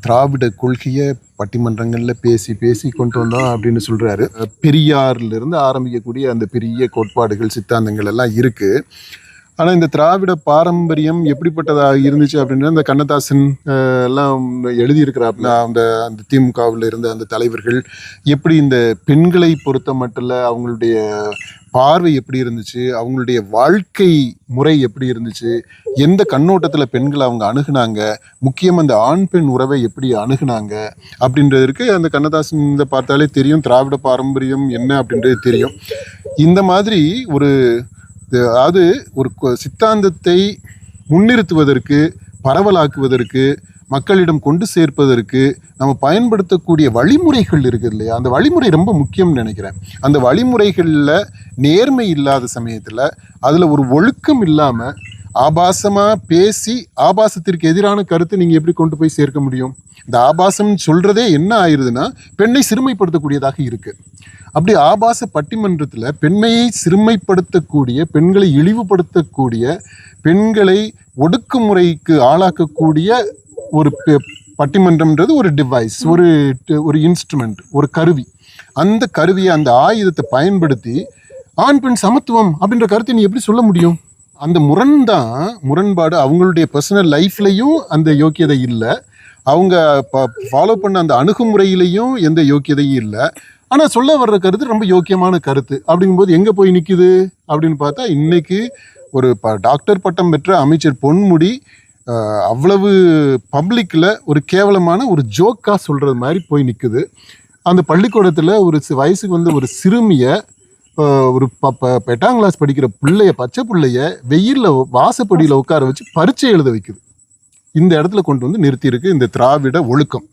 திராவிட கொள்கையை பட்டிமன்றங்களில் பேசி பேசி கொண்டு வந்தோம் அப்படின்னு சொல்கிறாரு பெரியார்லேருந்து ஆரம்பிக்கக்கூடிய அந்த பெரிய கோட்பாடுகள் சித்தாந்தங்கள் எல்லாம் இருக்குது ஆனால் இந்த திராவிட பாரம்பரியம் எப்படிப்பட்டதாக இருந்துச்சு அப்படின்னா இந்த கண்ணதாசன் எல்லாம் எழுதியிருக்கிறாப்புல அந்த அந்த திமுகவில் இருந்த அந்த தலைவர்கள் எப்படி இந்த பெண்களை பொறுத்த மட்டும் அவங்களுடைய பார்வை எப்படி இருந்துச்சு அவங்களுடைய வாழ்க்கை முறை எப்படி இருந்துச்சு எந்த கண்ணோட்டத்தில் பெண்களை அவங்க அணுகுனாங்க முக்கியம் அந்த ஆண் பெண் உறவை எப்படி அணுகுனாங்க அப்படின்றதுக்கு அந்த கண்ணதாசன் இதை பார்த்தாலே தெரியும் திராவிட பாரம்பரியம் என்ன அப்படின்றது தெரியும். இந்த மாதிரி ஒரு அதாவது ஒரு கொ- சித்தாந்தத்தை முன்னிறுத்துவதற்கு பரவலாக்குவதற்கு மக்களிடம் கொண்டு சேர்ப்பதற்கு நம்ம பயன்படுத்தக்கூடிய வழிமுறைகள் இருக்குது இல்லையா? அந்த வழிமுறை ரொம்ப முக்கியம்னு நினைக்கிறேன். அந்த வழிமுறைகளில் நேர்மை இல்லாத சமயத்தில் அதில் ஒரு ஒழுக்கம் இல்லாமல் ஆபாசமாக பேசி ஆபாசத்திற்கு எதிரான கருத்தை நீங்கள் எப்படி கொண்டு போய் சேர்க்க முடியும்? இந்த ஆபாசம் சொல்கிறதே என்ன ஆயிடுதுன்னா பெண்ணை சிறுமைப்படுத்தக்கூடியதாக இருக்குது அப்படி ஆபாச பட்டிமன்றத்தில் பெண்மையை சிறுமைப்படுத்தக்கூடிய பெண்களை இழிவுபடுத்தக்கூடிய பெண்களை ஒடுக்குமுறைக்கு ஆளாக்கக்கூடிய ஒரு பெ- பட்டிமன்றம்ன்றது ஒரு டிவைஸ் ஒரு ஒரு இன்ஸ்ட்ருமெண்ட் ஒரு கருவி. அந்த கருவியை அந்த ஆயுதத்தை பயன்படுத்தி ஆண் பெண் சமத்துவம் அப்படின்ற கருத்தை நீ எப்படி சொல்ல முடியும்? அந்த முரண் தான் முரண்பாடு அவங்களுடைய பர்சனல் லைஃப்லையும் அந்த யோக்கியதை இல்லை. அவங்க ஃபாலோ பண்ண அந்த அணுகுமுறையிலையும் எந்த யோக்கியதையும் இல்லை. ஆனால் சொல்ல வர்ற கருத்து ரொம்ப யோக்கியமான கருத்து. அப்படிங்கும்போது எங்கே போய் நிற்குது அப்படின்னு பார்த்தா இன்னைக்கு ஒரு ப டாக்டர் பட்டம் பெற்ற அமைச்சர் பொன்முடி அவ்வளவு பப்ளிக்கில் ஒரு கேவலமான ஒரு ஜோக்காக சொல்கிறது மாதிரி போய் நிற்குது அந்த பள்ளிக்கூடத்தில் ஒரு வயசுக்கு வந்த ஒரு சிறுமியை ஒரு ப பெட்டாம் எட்டாம் கிளாஸ் படிக்கிற பிள்ளைய பச்சை பிள்ளைய வெயிலில் வாசப்படியில் உட்கார வச்சு பரீட்சை எழுத வைக்குது. இந்த இடத்துல கொண்டு வந்து நிறுத்தியிருக்கு இந்த திராவிட ஒழுக்கம்.